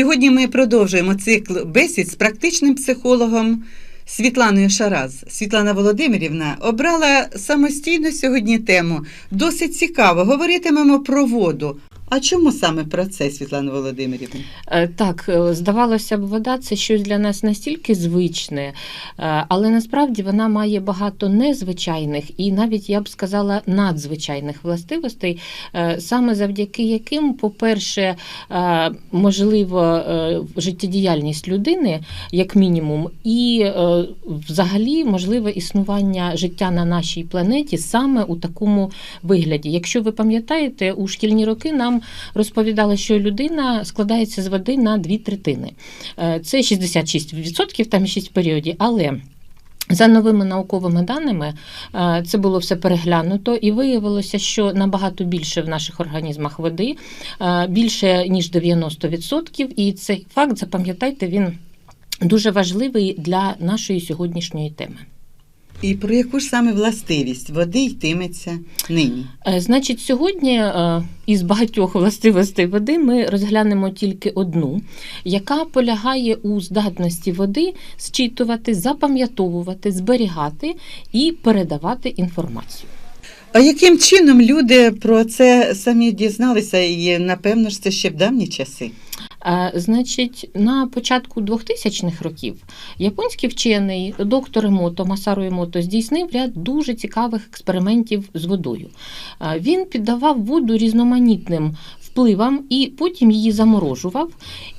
Сьогодні ми продовжуємо цикл бесід з практичним психологом Світланою Шараз. Світлана Володимирівна обрала самостійно сьогодні тему. Досить цікаво. Говоритимемо про воду. А чому саме про це, Світлана Володимирівна? Е, Так, е, здавалося б, вода це щось для нас настільки звичне, е, але насправді вона має багато незвичайних і навіть я б сказала надзвичайних властивостей, саме завдяки яким, по-перше, можливо, життєдіяльність людини, як мінімум, і взагалі можливе існування життя на нашій планеті саме у такому вигляді. Якщо ви пам'ятаєте, у шкільні роки нам розповідали, що людина складається з води на дві третини. Е, Це 66%, там 6 періодів, але. За новими науковими даними, е, це було все переглянуто, і виявилося, що набагато більше в наших організмах води, е, більше ніж 90%. І цей факт, запам'ятайте, він дуже важливий для нашої сьогоднішньої теми. І про яку ж саме властивість води йтиметься нині? Е, Значить, сьогодні е, із багатьох властивостей води ми розглянемо тільки одну, яка полягає у здатності води зчитувати, запам'ятовувати, зберігати і передавати інформацію. А яким чином люди про це самі дізналися? І напевно ж це ще в давні часи. Значить, на початку 2000-х років японський вчений доктор Емото Масару Емото здійснив ряд дуже цікавих експериментів з водою. Він піддавав воду різноманітним впливам і потім її заморожував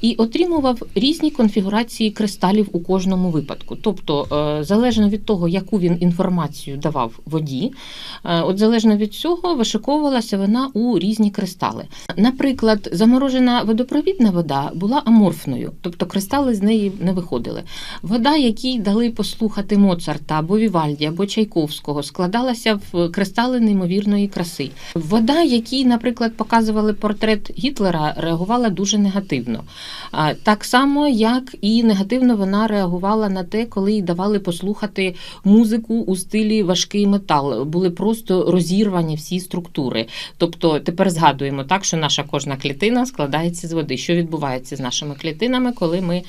і отримував різні конфігурації кристалів у кожному випадку. Тобто, е, залежно від того, яку він інформацію давав воді, е, от залежно від цього вишиковувалася вона у різні кристали. Наприклад, заморожена водопровідна вода була аморфною, тобто кристали з неї не виходили. Вода, якій дали послухати Моцарта або Вівальді, або Чайковського, складалася в кристали неймовірної краси. Вода, якій, наприклад, показували портрет Гітлера, реагувала дуже негативно. Так само, як і негативно вона реагувала на те, коли їй давали послухати музику у стилі важкий метал. Були просто розірвані всі структури. Тобто тепер згадуємо так, що наша кожна клітина складається з води. Що відбувається з нашими клітинами, коли ми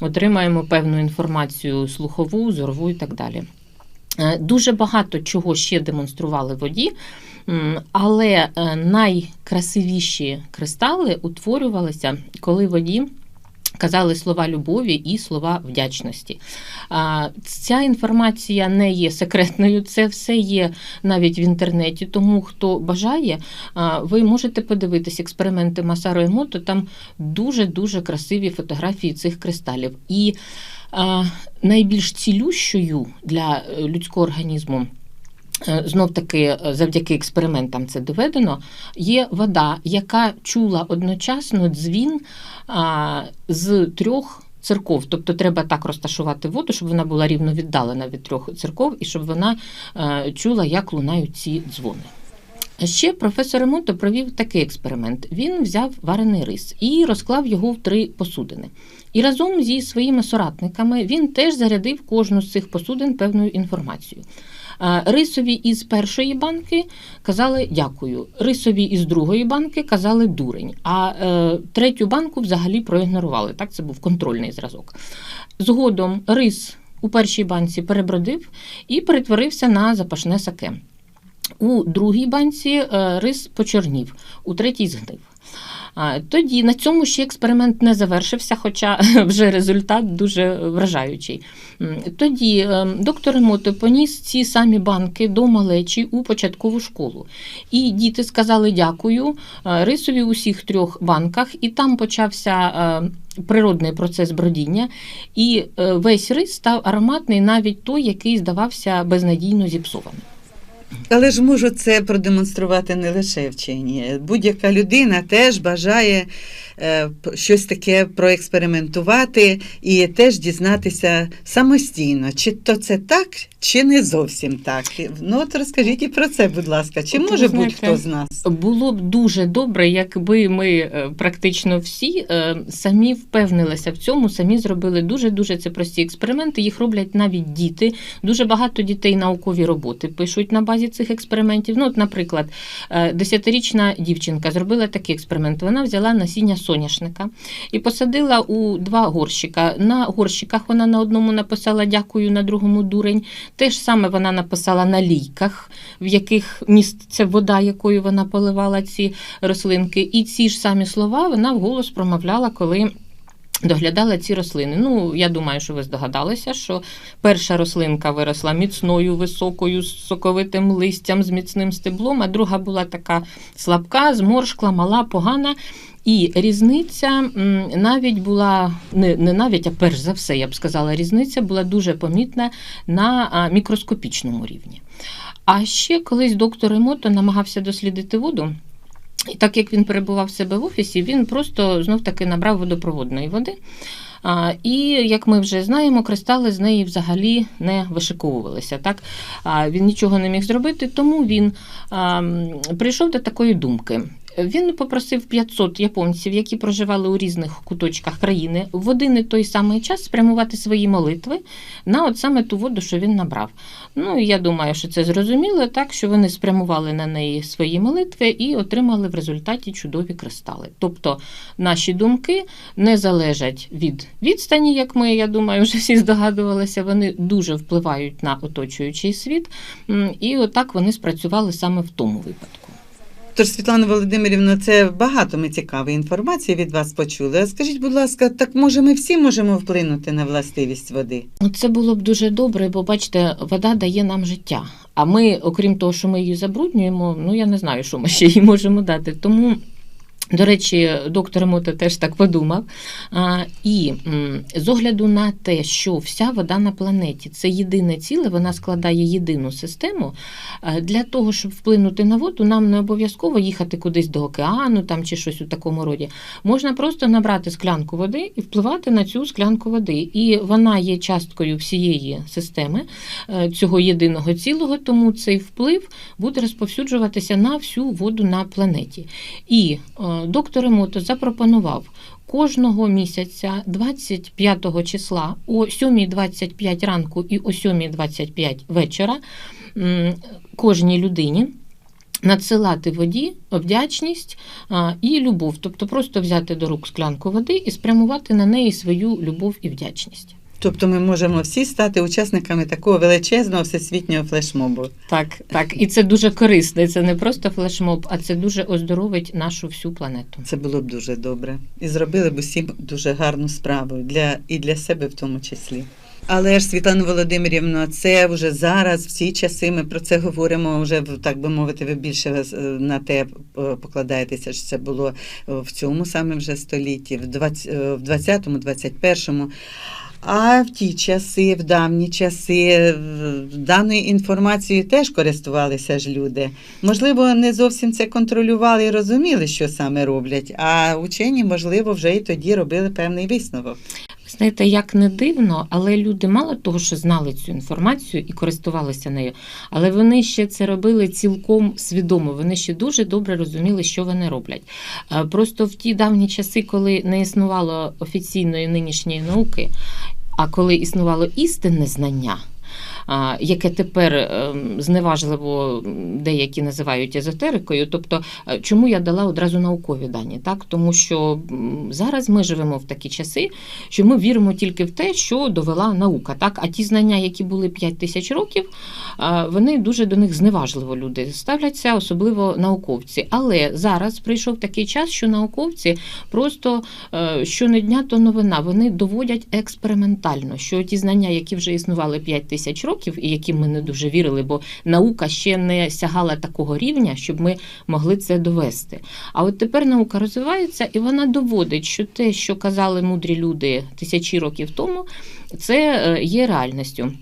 отримаємо певну інформацію слухову, зорову і так далі. Дуже багато чого ще демонстрували воді, але е, найкрасивіші кристали утворювалися, коли воді казали слова любові і слова вдячності. Ця інформація не є секретною, це все є навіть в інтернеті. Тому хто бажає, ви можете подивитись експерименти Масаро Емото, там дуже-дуже красиві фотографії цих кристалів. І найбільш цілющою для е, людського організму. Знов таки, завдяки експериментам це доведено. Є вода, яка чула одночасно дзвін а, з трьох церков. Тобто треба так розташувати воду, щоб вона була рівно віддалена від трьох церков, і щоб вона а, чула, як лунають ці дзвони. Ще професор Емото провів такий експеримент. Він взяв варений рис і розклав його в три посудини. І разом зі своїми соратниками він теж зарядив кожну з цих посудин певною інформацією. Рисові із першої банки казали дякую. Рисові із другої банки казали дурень. А е, третю банку взагалі проігнорували. Так, це був контрольний зразок. Згодом рис у першій банці перебродив і перетворився на запашне саке. У другій банці е, рис почорнів, у третій згнив. Тоді на цьому ще експеримент не завершився, хоча вже результат дуже вражаючий. Тоді е, доктор Емото поніс ці самі банки до малечі у початкову школу. І діти сказали дякую е, рисові у всіх трьох банках, і там почався природний процес бродіння, і весь рис став ароматний, навіть той, який здавався безнадійно зіпсованим. Але ж можу це продемонструвати не лише вчені. Будь-яка людина теж бажає е, щось таке проекспериментувати і теж дізнатися самостійно, чи то це так, чи не зовсім так. Ну от розкажіть і про це, будь ласка. Чи От, може знаєте, будь-хто з нас? Було б дуже добре, якби ми е, практично всі е, самі впевнилися в цьому, самі зробили дуже дуже це прості експерименти. Їх роблять навіть діти. Дуже багато дітей наукові роботи пишуть на базі базі цих експериментів. Ну, от, наприклад, е, десятирічна дівчинка зробила такий експеримент. Вона взяла насіння соняшника і посадила у два горщика. На горщиках вона на одному написала дякую, на другому дурень. Те ж саме вона написала на лійках, в яких міститься вода, якою вона поливала ці рослинки. І ці ж самі слова вона вголос промовляла, коли. Доглядала ці рослини. Ну, я думаю, що ви здогадалися, що перша рослинка виросла міцною, високою, з соковитим листям, з міцним стеблом, а друга була така слабка, зморшкла, мала, погана. І різниця навіть була не, не навіть, а перш за все, я б сказала, різниця була дуже помітна на мікроскопічному рівні. А ще колись доктор Емото намагався дослідити воду. І так як він перебував в себе в офісі, він просто знов таки набрав водопроводної води. А, і як ми вже знаємо, кристали з неї взагалі не вишиковувалися. Так? А, він нічого не міг зробити, тому він а, прийшов до такої думки. Він попросив 500 японців, які проживали у різних куточках країни, в один і той самий час спрямувати свої молитви на от саме ту воду, що він набрав. Ну, я думаю, що це зрозуміло, так що вони спрямували на неї свої молитви і отримали в результаті чудові кристали. Тобто наші думки не залежать від відстані, як ми, я думаю, вже всі здогадувалися, вони дуже впливають на оточуючий світ, і отак вони спрацювали саме в тому випадку. Тож, Світлана Володимирівна, це багато ми цікавої інформації від вас почули. А Скажіть, будь ласка, так може ми всі можемо вплинути на властивість води? Ну, Це було б дуже добре, бо бачите, вода дає нам життя. А ми, окрім того, що ми її забруднюємо, ну я не знаю, що ми ще їй можемо дати. Тому. До речі, доктор Мото теж так подумав. А, і з огляду на те, що вся вода на планеті це єдине ціле, вона складає єдину систему. Для того, щоб вплинути на воду, нам не обов'язково їхати кудись до океану там, чи щось у такому роді. Можна просто набрати склянку води і впливати на цю склянку води. І вона є часткою всієї системи е, цього єдиного цілого, тому цей вплив буде розповсюджуватися на всю воду на планеті. І е, доктор Емото запропонував кожного місяця 25 числа о 7.25 ранку і о 7.25 вечора кожній людині. Надсилати воді вдячність і любов, тобто просто взяти до рук склянку води і спрямувати на неї свою любов і вдячність. Тобто ми можемо всі стати учасниками такого величезного всесвітнього флешмобу. Так, так, і це дуже корисно. Це не просто флешмоб, а це дуже оздоровить нашу всю планету. Це було б дуже добре. І зробили б усім дуже гарну справу для і для себе в тому числі. Але ж, Світлана Володимирівна, це вже зараз, в ці часи, ми про це говоримо вже, так би мовити, ви більше е, на те е, покладаєтеся, що це було е, в цьому саме вже столітті, в 20, е, в 20-му, 21-му. А в ті часи, в давні часи, даною інформацією теж користувалися ж люди. Можливо, не зовсім це контролювали і розуміли, що саме роблять, а учені, можливо, вже і тоді робили певний висновок. Знаєте, як не дивно, але люди мало того, що знали цю інформацію і користувалися нею, але вони ще це робили цілком свідомо. Вони ще дуже добре розуміли, що вони роблять. Е, Просто в ті давні часи, коли не існувало офіційної нинішньої науки, а коли існувало істинне знання. Яке тепер ем, зневажливо деякі називають езотерикою, тобто е, чому я дала одразу наукові дані? Так, тому що зараз ми живемо в такі часи, що ми віримо тільки в те, що довела наука. Так, а ті знання, які були 5 тисяч років, вони дуже до них зневажливо люди ставляться, особливо науковці. Але зараз прийшов такий час, що науковці просто е, щонедня то новина. Вони доводять експериментально, що ті знання, які вже існували 5 тисяч років, і яким ми не дуже вірили, бо наука ще не сягала такого рівня, щоб ми могли це довести. А от тепер наука розвивається, і вона доводить, що те, що казали мудрі люди тисячі років тому, це е, є реальністю.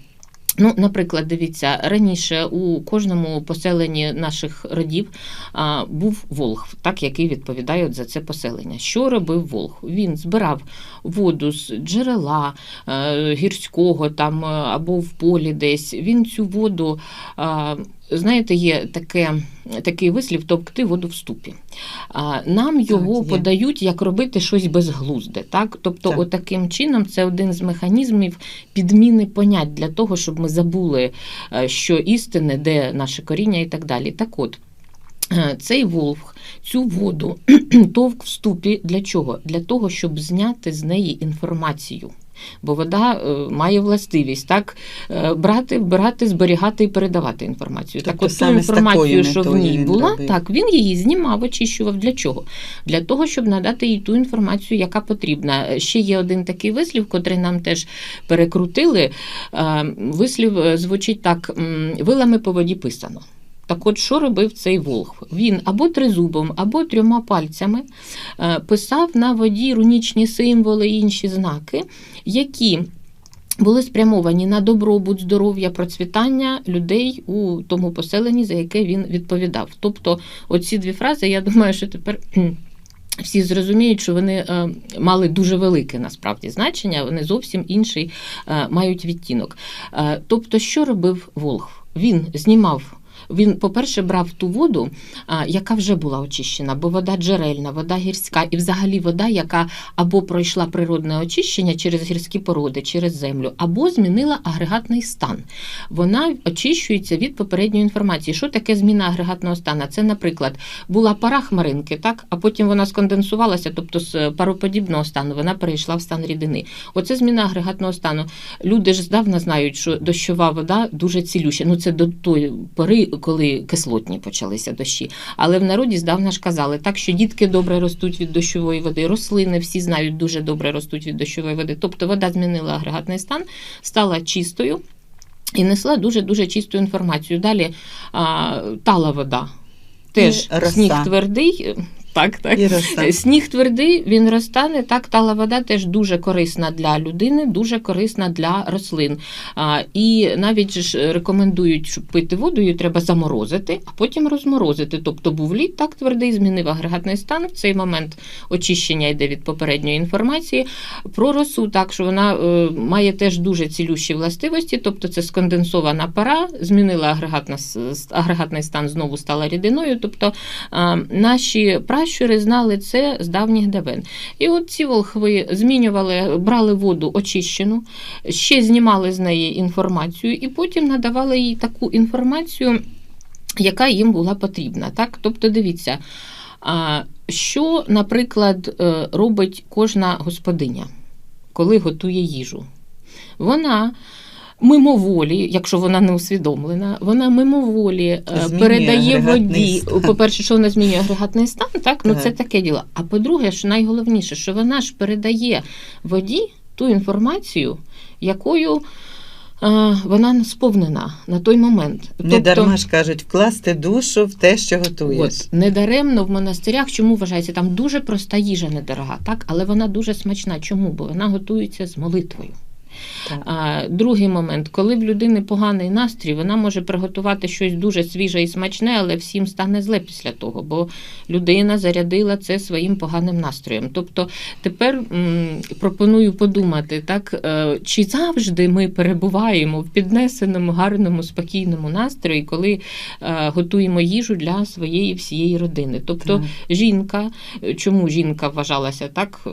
Ну, наприклад, дивіться, раніше у кожному поселенні наших родів а, був волх, так який відповідає за це поселення. Що робив волх? Він збирав воду з джерела а, гірського там е, або в полі десь. Він цю воду а, знаєте, є таке, такий вислів товкти воду в ступі. А, Нам його є. подають як робити щось безглузде. Так? Тобто, Так. отаким чином це один з механізмів підміни понять для того, щоб ми забули, е, що істине, де наше коріння і так далі. Так от. е, Цей волх, цю воду товк в ступі для чого? Для того, щоб зняти з неї інформацію. Бо вода е, має властивість так е, брати, вбирати, зберігати і передавати інформацію. Тобто так, от ту інформацію, що в ній була, робив. так він її знімав, очищував. Для чого? Для того, щоб надати їй ту інформацію, яка потрібна. Ще є один такий вислів, котрий нам теж перекрутили. Е, Вислів звучить так: вилами по воді писано. Так от, що робив цей волх? Він або тризубом, або трьома пальцями е, писав на воді рунічні символи і інші знаки, які були спрямовані на добробут, здоров'я, процвітання людей у тому поселенні, за яке він відповідав. Тобто, оці дві фрази, я думаю, що тепер. Всі зрозуміють, що вони е, мали дуже велике насправді значення, вони зовсім інший е, мають відтінок. Тобто, що робив Волх? Він знімав. Він, по-перше, брав ту воду, яка вже була очищена, бо вода джерельна, вода гірська, і взагалі вода, яка або пройшла природне очищення через гірські породи, через землю, або змінила агрегатний стан. Вона очищується від попередньої інформації. Що таке зміна агрегатного стану? Це, наприклад, була пара хмаринки, так, а потім вона сконденсувалася, тобто з пароподібного стану вона перейшла в стан рідини. Оце зміна агрегатного стану. Люди ж здавна знають, що дощова вода дуже цілюща. Ну це до тої пори, коли кислотні почалися дощі. Але в народі здавна ж казали, так що дітки добре ростуть від дощової води, рослини всі знають дуже добре ростуть від дощової води. Тобто вода змінила агрегатний стан, стала чистою. І несла дуже дуже чисту інформацію. Далі а, тала вода. Теж сніг твердий. Так, так. І роса. Сніг твердий, він розтане. Так, тала вода теж дуже корисна для людини, дуже корисна для рослин. А, і навіть ж рекомендують, щоб пити воду, її треба заморозити, а потім розморозити. Тобто був лід так твердий, змінив агрегатний стан. В цей момент очищення йде від попередньої інформації. Про росу, так що вона е, має теж дуже цілющі властивості, тобто це сконденсована пара, змінила агрегатна, агрегатний стан, знову стала рідиною. Тобто а, наші пращури знали це з давніх давен. І от ці волхви змінювали, брали воду очищену, ще знімали з неї інформацію, і потім надавали їй таку інформацію, яка їм була потрібна. Так? Тобто, дивіться, що, наприклад, е, робить кожна господиня, коли готує їжу. Вона. Мимоволі, якщо вона не усвідомлена, вона мимоволі е, Змінює передає воді. стан. По-перше, що вона змінює агрегатний стан, так? Ну Так. це таке діло. А по-друге, що найголовніше, що вона ж передає воді ту інформацію, якою е, вона сповнена на той момент. Не дарма ж кажуть, вкласти душу в те, що готуєш. От недаремно в монастирях, чому вважається, там дуже проста їжа недорога, так, але вона дуже смачна. Чому? Бо вона готується з молитвою. Так. А, другий момент, коли в людини поганий настрій, вона може приготувати щось дуже свіже і смачне, але всім стане зле після того, бо людина зарядила це своїм поганим настроєм. Тобто тепер м, пропоную подумати, так, е, чи завжди ми перебуваємо в піднесеному, гарному, спокійному настрої, коли е, готуємо їжу для своєї всієї родини. Тобто Так. жінка, чому жінка вважалася так?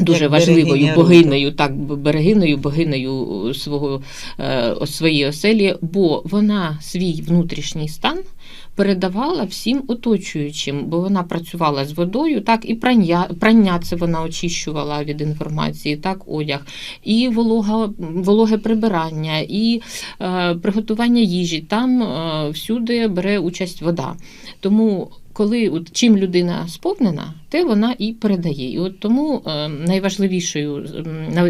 Е, Дуже Як важливою богинею, так берегиною, богинею свого е, своєї оселі, бо вона свій внутрішній стан передавала всім оточуючим, бо вона працювала з водою, так і прання, прання це вона очищувала від інформації, так одяг, і волога, вологе прибирання, і е, приготування їжі. Там е, всюди бере участь вода. Тому коли от, чим людина сповнена, те вона і передає. І от тому е, найважливішою,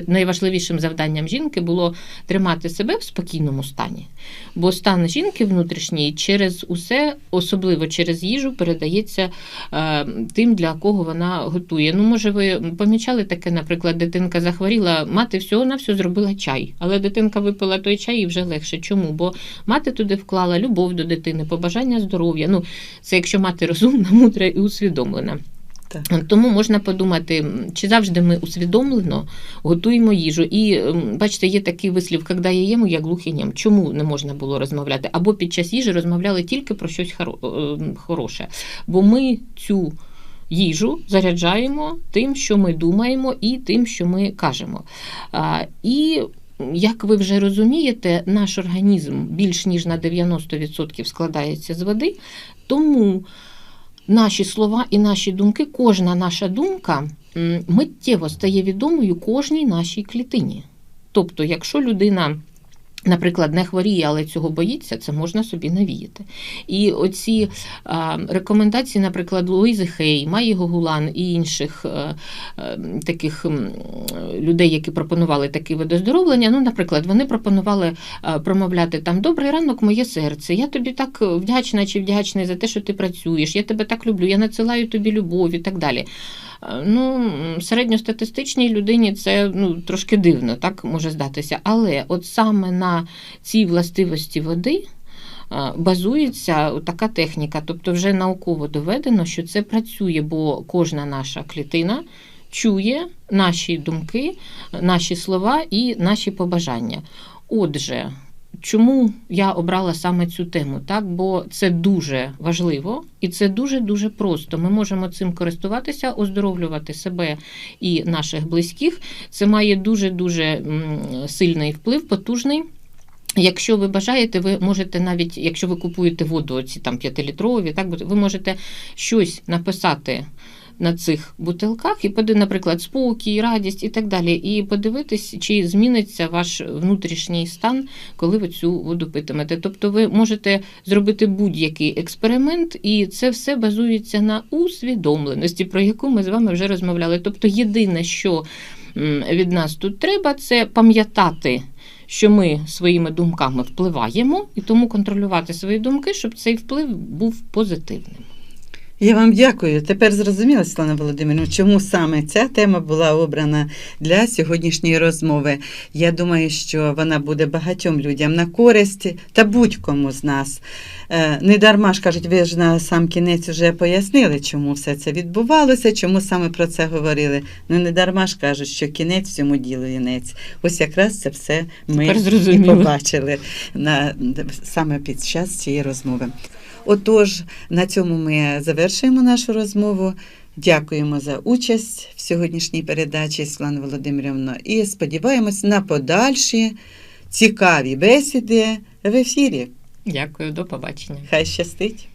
найважливішим завданням жінки було тримати себе в спокійному стані. Бо стан жінки внутрішній через усе, особливо через їжу, передається е, тим, для кого вона готує. Ну, може, ви помічали таке, наприклад, дитинка захворіла, мати всього на все зробила чай, але дитинка випила той чай і вже легше. Чому? Бо мати туди вклала любов до дитини, побажання здоров'я. Ну, це якщо мати розумна, мудра і усвідомлена. Так. Тому можна подумати, чи завжди ми усвідомлено готуємо їжу. І бачите, є такий вислів, коли я їм, я глухий. Чому не можна було розмовляти? Або під час їжі розмовляли тільки про щось е, хороше. Бо ми цю їжу заряджаємо тим, що ми думаємо, і тим, що ми кажемо. І як ви вже розумієте, наш організм більш ніж на 90% складається з води, тому наші слова і наші думки, кожна наша думка миттєво стає відомою кожній нашій клітині. Тобто, якщо людина. Наприклад, не хворіє, але цього боїться, це можна собі навіяти. І оці рекомендації, наприклад, Луїзи Хей, Маї Гогулан і інших е, е, таких людей, які пропонували такі види оздоровлення. Ну, наприклад, вони пропонували е, промовляти там Добрий ранок, моє серце. Я тобі так вдячна чи вдячний за те, що ти працюєш. Я тебе так люблю, я надсилаю тобі любов і так далі. Е, Ну, середньостатистичній людині це ну, трошки дивно, так може здатися. Але от саме на цій властивості води е, базується така техніка. Тобто, вже науково доведено, що це працює, бо кожна наша клітина чує наші думки, наші слова і наші побажання. Отже, чому я обрала саме цю тему? Так, бо це дуже важливо і це дуже дуже просто. Ми можемо цим користуватися, оздоровлювати себе і наших близьких. Це має дуже дуже сильний вплив, потужний. Якщо ви бажаєте, ви можете навіть, якщо ви купуєте воду, ці там 5-літрові, так ви можете щось написати на цих бутилках і наприклад, спокій, радість і так далі, і подивитись, чи зміниться ваш внутрішній стан, коли ви цю воду питимете. Тобто, ви можете зробити будь-який експеримент, і це все базується на усвідомленості, про яку ми з вами вже розмовляли. Тобто, єдине, що від нас тут треба, це пам'ятати. Що ми своїми думками впливаємо, і тому контролювати свої думки, щоб цей вплив був позитивним. Я вам дякую. Тепер зрозуміла, Світлана Володимирівна, чому саме ця тема була обрана для сьогоднішньої розмови. Я думаю, що вона буде багатьом людям на користь та будь-кому з нас. Е, Не дарма ж кажуть, ви ж на сам кінець вже пояснили, чому все це відбувалося, чому саме про це говорили. Ну не дарма ж кажуть, що кінець цьому ділу вінець. Ось якраз це все ми і побачили на, саме під час цієї розмови. Отож, на цьому ми завершуємо нашу розмову. Дякуємо за участь в сьогоднішній передачі, Світлана Володимирівна, і сподіваємось на подальші цікаві бесіди в ефірі. Дякую, до побачення. Хай щастить!